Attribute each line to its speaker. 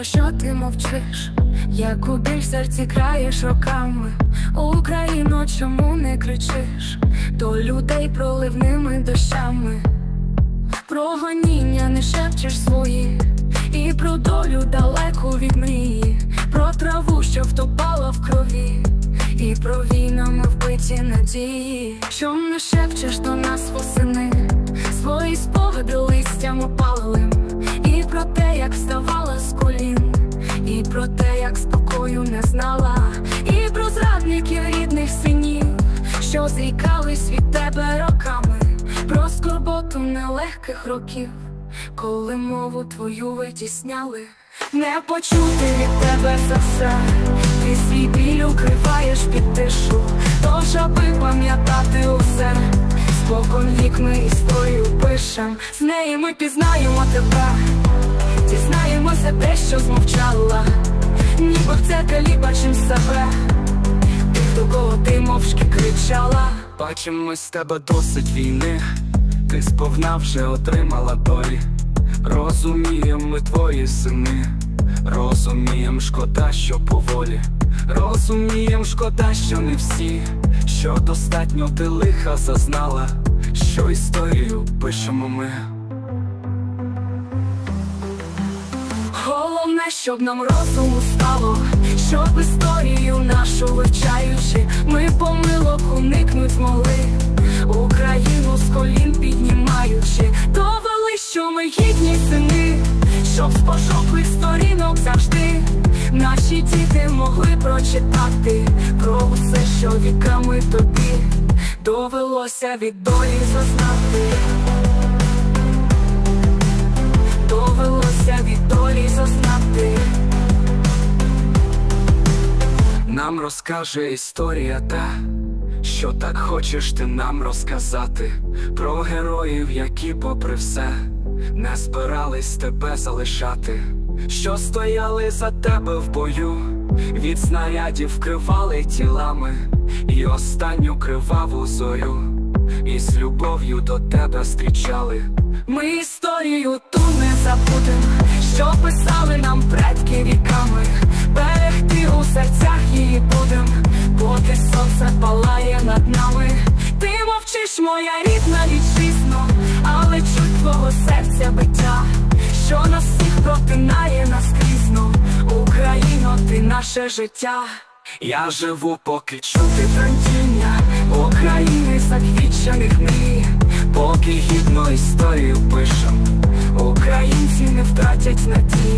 Speaker 1: про що ти мовчиш? Яку біль в серці краєш роками? Україно, чому не кричиш? До людей проливними дощами. Про гоніння не шепчеш свої, і про долю далеку від мрії, про траву, що втопала в крові, і про війнами вбиті надії. Чом не шепчеш до нас восени, свої спогади листям опалим, про те, як вставала з колін, і про те, як спокою не знала, і про зрадників рідних синів, що зрікались від тебе роками, про скорботу нелегких років, коли мову твою витісняли, не почути від тебе за все, ти свій біль укриваєш під тишу, тож аби пам'ятати усе, спокон вік ми історію пишем, з неї ми пізнаємо тебе, дізнаємося те, що змовчала, ніби в дзеркалі бачим себе, тих, до кого ти мовчки кричала.
Speaker 2: Бачимо з тебе досить війни, ти сповна вже отримала долі. Розумієм ми твої сини, розумієм, шкода, що поволі. Розумієм, шкода, що не всі, що достатньо ти лиха зазнала, що історію пишемо ми.
Speaker 1: Головне, щоб нам розуму стало, щоб історію нашу вивчаючи, ми помилок уникнуть змогли, Україну з колін піднімаючи, довели, що ми гідні сини, щоб з пошоклих сторінок завжди наші діти могли прочитати про усе, що віками тобі довелося від долі зазнати.
Speaker 2: Нам розкаже історія та, що так хочеш ти нам розказати про героїв, які, попри все, не збирались тебе залишати, що стояли за тебе в бою, від снарядів вкривали тілами, і останню криваву зорю, і з любов'ю до тебе зустрічали.
Speaker 1: Ми історію ту не забудем, що писали нам предки віками. Хочеш моя рідна вітчизну, але чуть твого серця биття, що нас всіх протинає наскрізно, Україно, ти наше життя.
Speaker 2: Я живу, поки чути
Speaker 1: трантіння, України заквічених мрій,
Speaker 2: поки гідно історію пишем, українці не втратять надії.